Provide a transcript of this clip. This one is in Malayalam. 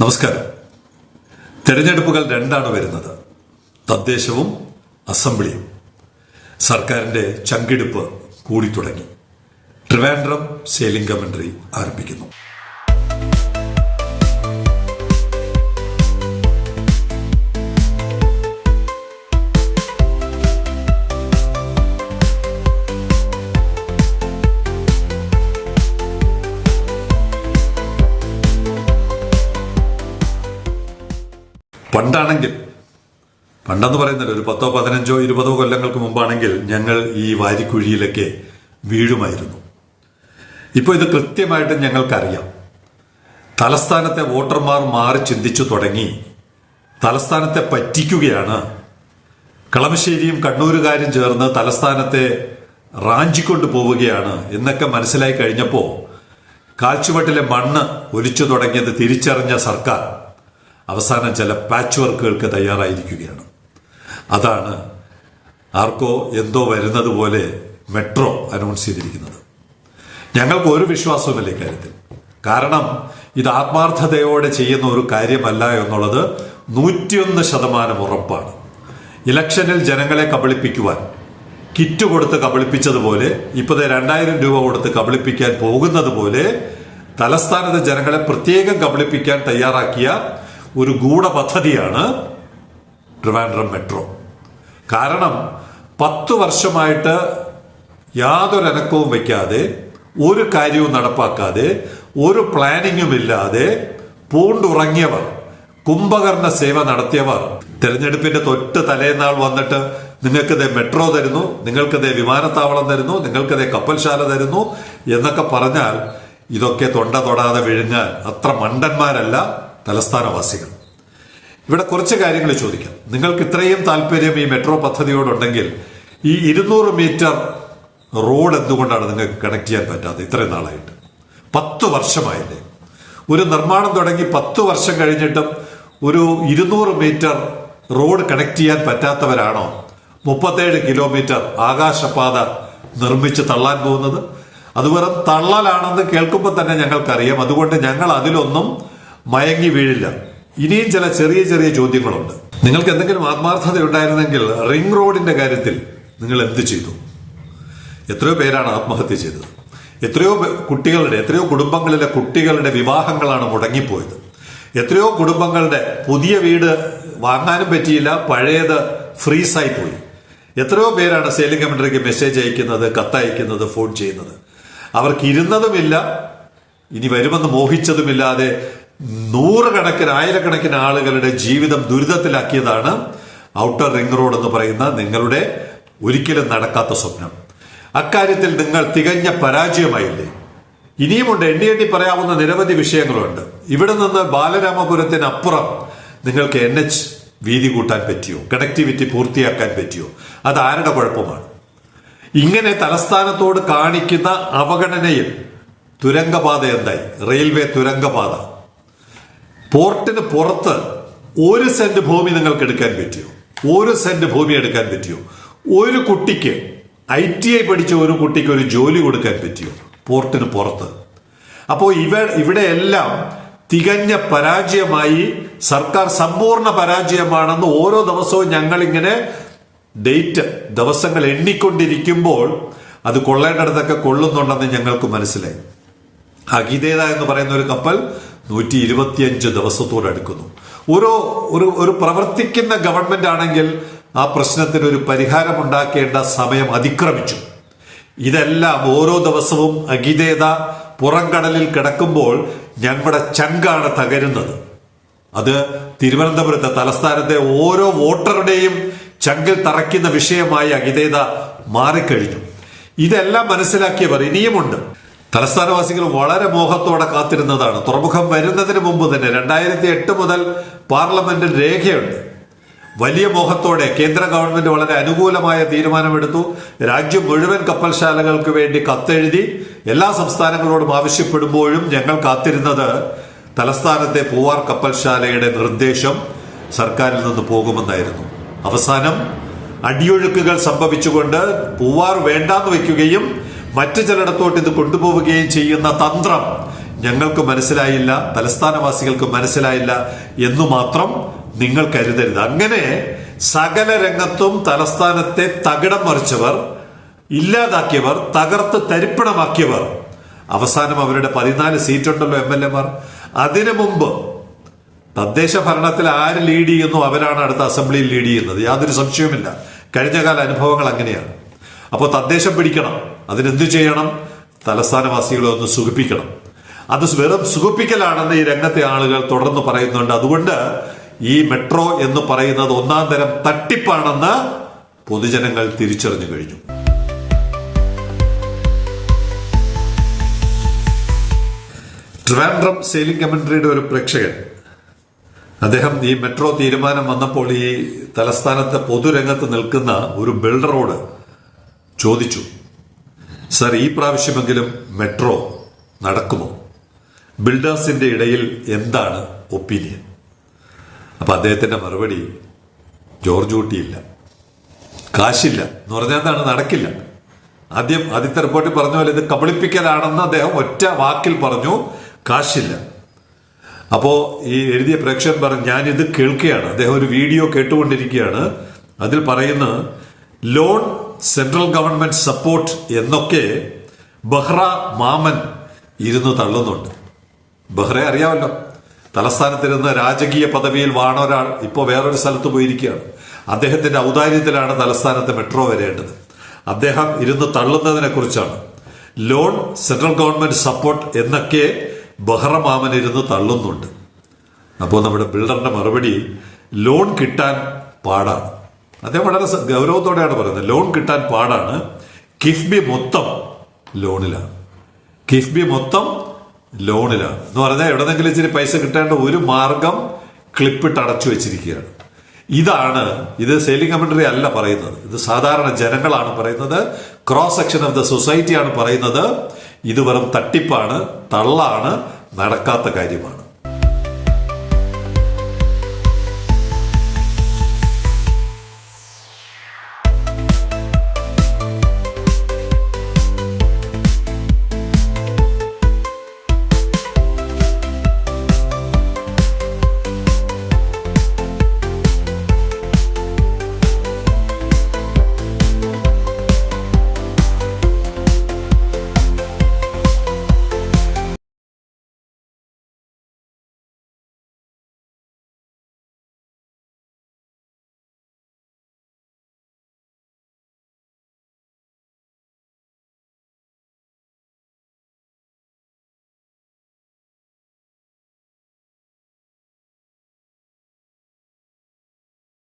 നമസ്കാരം. തെരഞ്ഞെടുപ്പുകൾ രണ്ടാണ് വരുന്നത്. തദ്ദേശവും അസംബ്ലിയും. സർക്കാരിന്റെ ചങ്കിടിപ്പ് കൂടി തുടങ്ങി. ട്രിവാൻഡ്രം സേലിംഗ് കമന്ററി ആരംഭിക്കുന്നു. പണ്ടാണെങ്കിൽ പണ്ടെന്ന് പറയുന്നില്ല ഒരു പത്തോ പതിനഞ്ചോ ഇരുപതോ കൊല്ലങ്ങൾക്ക് മുമ്പാണെങ്കിൽ ഞങ്ങൾ ഈ വാരിക്കുഴിയിലൊക്കെ വീഴുമായിരുന്നു. ഇപ്പോൾ ഇത് കൃത്യമായിട്ട് ഞങ്ങൾക്കറിയാം. തലസ്ഥാനത്തെ വോട്ടർമാർ മാറി ചിന്തിച്ചു തുടങ്ങി തലസ്ഥാനത്തെ പറ്റിക്കുകയാണ്. കളമശ്ശേരിയും കണ്ണൂരുകാരും ചേർന്ന് തലസ്ഥാനത്തെ റാഞ്ചിക്കൊണ്ട് പോവുകയാണ് എന്നൊക്കെ മനസ്സിലായി കഴിഞ്ഞപ്പോൾ കാൽച്ചുവട്ടിലെ മണ്ണ് ഒലിച്ചു തുടങ്ങിയത് തിരിച്ചറിഞ്ഞ സർക്കാർ. അവസാനം ചില പാച്ച് വർക്കുകൾക്ക് തയ്യാറായിരിക്കുകയാണ്. അതാണ് ആർക്കോ എന്തോ വരുന്നത് പോലെ മെട്രോ അനൗൺസ് ചെയ്തിരിക്കുന്നത്. ഞങ്ങൾക്ക് ഒരു വിശ്വാസവുമില്ല ഇക്കാര്യത്തിൽ. കാരണം ഇത് ആത്മാർത്ഥതയോടെ ചെയ്യുന്ന ഒരു കാര്യമല്ല എന്നുള്ളത് നൂറ്റിയൊന്ന് ശതമാനം ഉറപ്പാണ്. ഇലക്ഷനിൽ ജനങ്ങളെ കബളിപ്പിക്കുവാൻ കിറ്റ് കൊടുത്ത് കബളിപ്പിച്ചതുപോലെ ഇപ്പോഴത്തെ രണ്ടായിരം രൂപ കൊടുത്ത് കബളിപ്പിക്കാൻ പോകുന്നത് പോലെ തലസ്ഥാനത്തെ ജനങ്ങളെ പ്രത്യേകം കബളിപ്പിക്കാൻ തയ്യാറാക്കിയ ഒരു ഗൂഢപദ്ധതിയാണ് ട്രിവാൻഡ്രം മെട്രോ. കാരണം പത്തു വർഷമായിട്ട് യാതൊരു അനക്കവും വയ്ക്കാതെ ഒരു കാര്യവും നടപ്പാക്കാതെ ഒരു പ്ലാനിങ്ങും ഇല്ലാതെ പൂണ്ടുറങ്ങിയവർ കുംഭകർണ സേവ നടത്തിയവർ. തെരഞ്ഞെടുപ്പിന്റെ തൊട്ട് തലേന്നാൾ വന്നിട്ട് നിങ്ങൾക്കതേ മെട്രോ തരുന്നു നിങ്ങൾക്കതേ വിമാനത്താവളം തരുന്നു നിങ്ങൾക്കതേ കപ്പൽശാല തരുന്നു എന്നൊക്കെ പറഞ്ഞാൽ ഇതൊക്കെ തൊണ്ട തൊടാതെ വിഴുങ്ങാൻ അത്ര മണ്ടന്മാരല്ല. തലസ്ഥാനവാസികൾ. ഇവിടെ കുറച്ച് കാര്യങ്ങൾ ചോദിക്കാം. നിങ്ങൾക്ക് ഇത്രയും താല്പര്യം ഈ മെട്രോ പദ്ധതിയോടുണ്ടെങ്കിൽ ഈ ഇരുന്നൂറ് മീറ്റർ റോഡ് എന്തുകൊണ്ടാണ് നിങ്ങൾക്ക് കണക്ട് ചെയ്യാൻ പറ്റാത്തത്? ഇത്രയും നാളായിട്ട്. പത്ത് വർഷമായില്ലേ? ഒരു നിർമ്മാണം തുടങ്ങി പത്ത് വർഷം കഴിഞ്ഞിട്ടും ഒരു ഇരുന്നൂറ് മീറ്റർ റോഡ് കണക്ട് ചെയ്യാൻ പറ്റാത്തവരാണോ? മുപ്പത്തേഴ് കിലോമീറ്റർ ആകാശപാത നിർമ്മിച്ച് തള്ളാൻ പോകുന്നത്? അത് വെറും തള്ളലാണെന്ന് കേൾക്കുമ്പോൾ തന്നെ ഞങ്ങൾക്കറിയാം. അതുകൊണ്ട് ഞങ്ങൾ അതിലൊന്നും മയങ്ങി വീഴില്ല. ഇനിയും ചില ചെറിയ ചെറിയ ചോദ്യങ്ങളുണ്ട്. നിങ്ങൾക്ക് എന്തെങ്കിലും ആത്മാർത്ഥത ഉണ്ടായിരുന്നെങ്കിൽ റിംഗ് റോഡിന്റെ കാര്യത്തിൽ നിങ്ങൾ എന്ത് ചെയ്തു? എത്രയോ പേരാണ് ആത്മഹത്യ ചെയ്തത്. എത്രയോ കുട്ടികളുടെ എത്രയോ കുടുംബങ്ങളിലെ കുട്ടികളുടെ വിവാഹങ്ങളാണ് മുടങ്ങിപ്പോയത്. എത്രയോ കുടുംബങ്ങളുടെ പുതിയ വീട് വാങ്ങാനും പറ്റിയില്ല പഴയത് ഫ്രീസായി പോയി. എത്രയോ പേരാണ് സെയിലിംഗ് കമന്ററിക്ക് മെസ്സേജ് അയക്കുന്നത് കത്തയക്കുന്നത് ഫോൺ ചെയ്യുന്നത്. അവർക്ക് ഇരുന്നതുമില്ല ഇനി വരുമെന്ന് മോഹിച്ചതുമില്ലാതെ നൂറുകണക്കിന് ആയിരക്കണക്കിന് ആളുകളുടെ ജീവിതം ദുരിതത്തിലാക്കിയതാണ് ഔട്ടർ റിംഗ് റോഡ് എന്ന് പറയുന്ന നിങ്ങളുടെ ഒരിക്കലും നടക്കാത്ത സ്വപ്നം. അക്കാര്യത്തിൽ നിങ്ങൾ തികഞ്ഞ പരാജയമായില്ലേ? ഇനിയുമുണ്ട് എണ്ണി എണ്ണി പറയാവുന്ന നിരവധി വിഷയങ്ങളുണ്ട്. ഇവിടെ നിന്ന് ബാലരാമപുരത്തിനപ്പുറം നിങ്ങൾക്ക് എൻ എച്ച് വീതി കൂട്ടാൻ പറ്റിയോ? കണക്ടിവിറ്റി പൂർത്തിയാക്കാൻ പറ്റിയോ? അത് ആരുടെ കുഴപ്പമാണ്? ഇങ്ങനെ തലസ്ഥാനത്തോട് കാണിക്കുന്ന അവഗണനയിൽ തുരങ്കപാത എന്തായി? റെയിൽവേ തുരങ്കപാത. പോർട്ടിന് പുറത്ത് ഒരു സെന്റ് ഭൂമി നിങ്ങൾക്ക് എടുക്കാൻ പറ്റിയോ? ഒരു സെന്റ് ഭൂമി എടുക്കാൻ പറ്റിയോ? ഒരു കുട്ടിക്ക് ഐ ടി ഐ പഠിച്ച ഒരു കുട്ടിക്ക് ഒരു ജോലി കൊടുക്കാൻ പറ്റിയോ? പോർട്ടിന് പുറത്ത്. അപ്പോൾ ഇവ ഇവിടെയെല്ലാം തികഞ്ഞ പരാജയമായി സർക്കാർ സമ്പൂർണ പരാജയമാണെന്ന് ഓരോ ദിവസവും ഞങ്ങളിങ്ങനെ ഡേറ്റ് ദിവസങ്ങൾ എണ്ണിക്കൊണ്ടിരിക്കുമ്പോൾ അത് കൊള്ളേണ്ടടുത്തൊക്കെ കൊള്ളുന്നുണ്ടെന്ന് ഞങ്ങൾക്ക് മനസ്സിലായി. അഗീതേത എന്ന് പറയുന്ന ഒരു കപ്പൽ നൂറ്റി ഇരുപത്തിയഞ്ച് ദിവസത്തോട് അടുക്കുന്നു. ഓരോ ഒരു ഒരു പ്രവർത്തിക്കുന്ന ഗവൺമെന്റ് ആണെങ്കിൽ ആ പ്രശ്നത്തിന് ഒരു പരിഹാരം ഉണ്ടാക്കേണ്ട സമയം അതിക്രമിച്ചു. ഇതെല്ലാം ഓരോ ദിവസവും അഗീതേത പുറംകടലിൽ കിടക്കുമ്പോൾ ഞങ്ങളുടെ ചങ്കാണ് തകരുന്നത്. അത് തിരുവനന്തപുരത്തെ തലസ്ഥാനത്തെ ഓരോ വോട്ടറുടെയും ചങ്കിൽ തറയ്ക്കുന്ന വിഷയമായി അഗിതേത മാറിക്കഴിഞ്ഞു. ഇതെല്ലാം മനസ്സിലാക്കിയവർ ഇനിയുമുണ്ട്. തലസ്ഥാനവാസികൾ വളരെ മോഹത്തോടെ കാത്തിരുന്നതാണ്. തുറമുഖം വരുന്നതിന് മുമ്പ് തന്നെ രണ്ടായിരത്തി എട്ട് മുതൽ പാർലമെന്റിൽ രേഖയുണ്ട്. വലിയ മോഹത്തോടെ കേന്ദ്ര ഗവൺമെന്റ് വളരെ അനുകൂലമായ തീരുമാനമെടുത്തു. രാജ്യം മുഴുവൻ കപ്പൽശാലകൾക്ക് വേണ്ടി കത്തെഴുതി എല്ലാ സംസ്ഥാനങ്ങളോടും ആവശ്യപ്പെടുമ്പോഴും ഞങ്ങൾ കാത്തിരുന്നത് തലസ്ഥാനത്തെ പൂവാർ കപ്പൽശാലയുടെ നിർദ്ദേശം സർക്കാരിൽ നിന്ന് പോകുമെന്നായിരുന്നു. അവസാനം അടിയൊഴുക്കുകൾ സംഭവിച്ചുകൊണ്ട് പൂവാർ വേണ്ടാന്ന് വെക്കുകയും മറ്റു ചിലയിടത്തോട്ട് ഇത് കൊണ്ടുപോവുകയും ചെയ്യുന്ന തന്ത്രം ഞങ്ങൾക്ക് മനസ്സിലായില്ല തലസ്ഥാനവാസികൾക്ക് മനസ്സിലായില്ല എന്നു മാത്രം നിങ്ങൾ കരുതരുത്. അങ്ങനെ സകല രംഗത്തും തലസ്ഥാനത്തെ തകിടം മറിച്ചവർ ഇല്ലാതാക്കിയവർ തകർത്ത് തരിപ്പണമാക്കിയവർ അവസാനം അവരുടെ പതിനാല് സീറ്റുണ്ടല്ലോ എം എൽ എമാർ. അതിനു മുമ്പ് തദ്ദേശ ഭരണത്തിൽ ആര് ലീഡ് ചെയ്യുന്നു അവരാണ് അടുത്ത അസംബ്ലിയിൽ ലീഡ് ചെയ്യുന്നത്. യാതൊരു സംശയവുമില്ല. കഴിഞ്ഞകാല അനുഭവങ്ങൾ അങ്ങനെയാണ്. അപ്പോൾ തദ്ദേശം പിടിക്കണം. അതിനെന്തു ചെയ്യണം? തലസ്ഥാനവാസികളെ ഒന്ന് സുഖിപ്പിക്കണം. അത് വെറും സുഖിപ്പിക്കലാണെന്ന് ഈ രംഗത്തെ ആളുകൾ തുടർന്ന് പറയുന്നുണ്ട്. അതുകൊണ്ട് ഈ മെട്രോ എന്ന് പറയുന്നത് ഒന്നാം തരം തട്ടിപ്പാണെന്ന് പൊതുജനങ്ങൾ തിരിച്ചറിഞ്ഞു കഴിഞ്ഞു. ട്രിവാൻഡ്രം സെയിലിംഗ് കമന്ററിയുടെ ഒരു പ്രേക്ഷകൻ. അദ്ദേഹം ഈ മെട്രോ തീരുമാനം വന്നപ്പോൾ ഈ തലസ്ഥാനത്തെ പൊതുരംഗത്ത് നിൽക്കുന്ന ഒരു ബിൽഡറോട് ചോദിച്ചു. സർ ഈ പ്രാവശ്യമെങ്കിലും മെട്രോ നടക്കുമോ? ബിൽഡേഴ്സിന്റെ ഇടയിൽ എന്താണ് ഒപ്പീനിയൻ? അപ്പൊ അദ്ദേഹത്തിന്റെ മറുപടി ജോർജ് ഊട്ടിയില്ല കാശില്ല എന്ന് പറഞ്ഞാൽ എന്താണ്? നടക്കില്ല. ആദ്യം ആദ്യത്തെ റിപ്പോർട്ടിൽ പറഞ്ഞ പോലെ ഇത് കബളിപ്പിക്കലാണെന്ന് അദ്ദേഹം ഒറ്റ വാക്കിൽ പറഞ്ഞു കാശില്ല. അപ്പോ ഈ എഴുതിയ പ്രേക്ഷകൻ പറഞ്ഞു ഞാനിത് കേൾക്കുകയാണ്. അദ്ദേഹം ഒരു വീഡിയോ കേട്ടുകൊണ്ടിരിക്കുകയാണ്. അതിൽ പറയുന്ന ലോൺ സെൻട്രൽ ഗവൺമെന്റ് സപ്പോർട്ട് എന്നൊക്കെ ബഹ്റ മാമൻ ഇരുന്ന് തള്ളുന്നുണ്ട്. ബഹ്റയെ അറിയാമല്ലോ. തലസ്ഥാനത്തിരുന്ന് രാജകീയ പദവിയിൽ വാണ ഒരാൾ ഇപ്പോൾ വേറൊരു സ്ഥലത്ത് പോയിരിക്കുകയാണ്. അദ്ദേഹത്തിന്റെ ഔദാര്യത്തിലാണ് തലസ്ഥാനത്ത് മെട്രോ വരേണ്ടത്. അദ്ദേഹം ഇരുന്ന് തള്ളുന്നതിനെ കുറിച്ചാണ്. ലോൺ സെൻട്രൽ ഗവൺമെന്റ് സപ്പോർട്ട് എന്നൊക്കെ ബഹ്റ മാമൻ ഇരുന്ന് തള്ളുന്നുണ്ട്. അപ്പോൾ നമ്മുടെ ബിൽഡറിന്റെ മറുപടി ലോൺ കിട്ടാൻ പാടാണ്. അദ്ദേഹം വളരെ ഗൗരവത്തോടെയാണ് പറയുന്നത്. ലോൺ കിട്ടാൻ പാടാണ്. കിഫ്ബി മൊത്തം ലോണിലാണ്. കിഫ്ബി മൊത്തം ലോണിലാണ്. എന്ന് പറഞ്ഞാൽ എവിടെന്നെങ്കിലും ഇച്ചിരി പൈസ കിട്ടേണ്ട ഒരു മാർഗം ക്ലിപ്പിട്ട് അടച്ചു വെച്ചിരിക്കുകയാണ്. ഇതാണ് ഇത് സെയിലിംഗ് കമന്ററി അല്ല പറയുന്നത്. ഇത് സാധാരണ ജനങ്ങളാണ് പറയുന്നത്. ക്രോസ് സെക്ഷൻ ഓഫ് ദ സൊസൈറ്റിയാണ് പറയുന്നത്. ഇത് വെറും തട്ടിപ്പാണ് തള്ളാണ് നടക്കാത്ത കാര്യമാണ്.